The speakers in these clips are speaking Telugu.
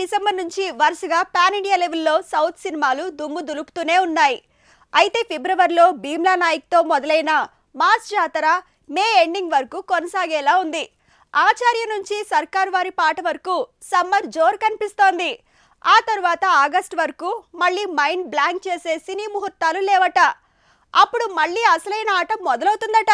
డిసెంబర్ నుంచి వరుసగా పాన్ ఇండియా లెవెల్లో సౌత్ సినిమాలు దుమ్ము దులుపుతూనే ఉన్నాయి. అయితే ఫిబ్రవరిలో భీమ్లా నాయక్తో మొదలైన మాస్ జాతర మే ఎండింగ్ వరకు కొనసాగేలా ఉంది. ఆచార్య నుంచి సర్కార్ వారి పాట వరకు సమ్మర్ జోర్ కనిపిస్తోంది. ఆ తర్వాత ఆగస్ట్ వరకు మళ్ళీ మైండ్ బ్లాంక్ చేసే సినీ ముహూర్తాలు లేవట. అప్పుడు మళ్ళీ అసలైన ఆట మొదలవుతుందట.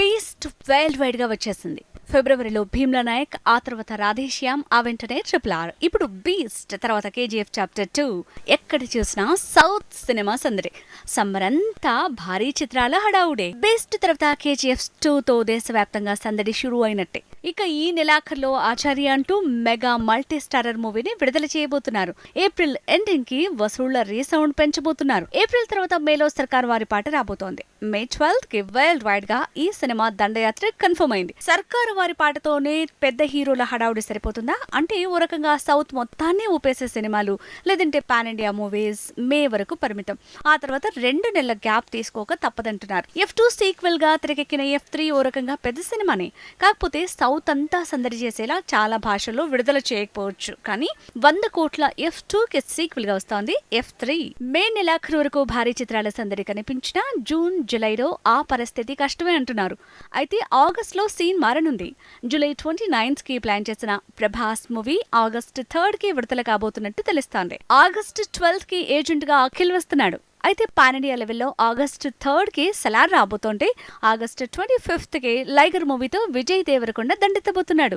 బీస్ట్ వరల్డ్ వైడ్గా వచ్చేసింది. ఫిబ్రవరిలో భీమ్లా నాయక్ ఆ తర్వాత రాధేశ్యామ్ ఆ వెంటనే ట్రిపుల్ ఆర్. ఇప్పుడు బీస్ట్ తర్వాత కేజీఎఫ్ చాప్టర్ టూ. ఎక్కడ చూసినా సౌత్ సినిమా సందడి. సమ్మర్ అంతా భారీ చిత్రాల హడావుడే. బెస్ట్ తర్వాత కేజీఎఫ్ టూ తో దేశవ్యాప్తంగా సందడి షురూ అయినట్టే. ఇక ఈ నెలాఖరులో ఆచార్య అంటూ మెగా మల్టీ స్టారర్ మూవీని విడుదల చేయబోతున్నారు. ఏప్రిల్ ఎండింగ్కి వసూళ్ళ రీసౌండ్ పెంచబోతున్నారు. ఏప్రిల్ తర్వాత మేలో సర్కార్ వారి పాట రాబోతోంది. మే ట్వెల్త్కి వరల్డ్ వైడ్గా ఈ సినిమా దండయాత్ర కన్ఫర్మ్ అయింది. సర్కారు వారి పాటతోనే పెద్ద హీరోల హడావుడి సరిపోతుందా? అంటే ఓ రకంగా సౌత్ మొత్తాన్ని ఊపేసే సినిమాలు లేదంటే పాన్ ఇండియా మూవీస్ మే వరకు పరిమితం. ఆ తర్వాత రెండు నెలల గ్యాప్ తీసుకోక తప్పదంటున్నారు. ఎఫ్ టూ సీక్వెల్గా తెరకెక్కిన ఎఫ్ త్రీ ఓ రకంగా పెద్ద సినిమానే. కాకపోతే సౌత్ అంతా సందడి చేసేలా చాలా భాషల్లో విడుదల చేయకపోవచ్చు. కానీ వంద కోట్ల ఎఫ్ టూ కి సీక్వెల్గా వస్తోంది ఎఫ్ త్రీ. మే నెలాఖరు వరకు భారీ చిత్రాల సందడి కనిపించినా జూన్ జూలైలో ఆ పరిస్థితి కష్టమే అంటున్నారు. అయితే ఆగస్ట్లో సీన్ మారనుంది. జూలై ట్వంటీ నైన్త్కి ప్లాన్ చేసిన ప్రభాస్ మూవీ ఆగస్ట్ థర్డ్కి విడుదల కాబోతున్నట్టు తెలుస్తోంది. ఆగస్ట్ ట్వెల్త్కి ఏజెంట్గా అఖిల్ వస్తున్నాడు. అయితే పాన్ ఇండియా లెవెల్లో ఆగస్ట్ థర్డ్కి సలార్ రాబోతుంటే ఆగస్ట్ ట్వంటీ ఫిఫ్త్కి లైగర్ మూవీతో విజయ్ దేవరకొండ దండెత్తబోతున్నాడు.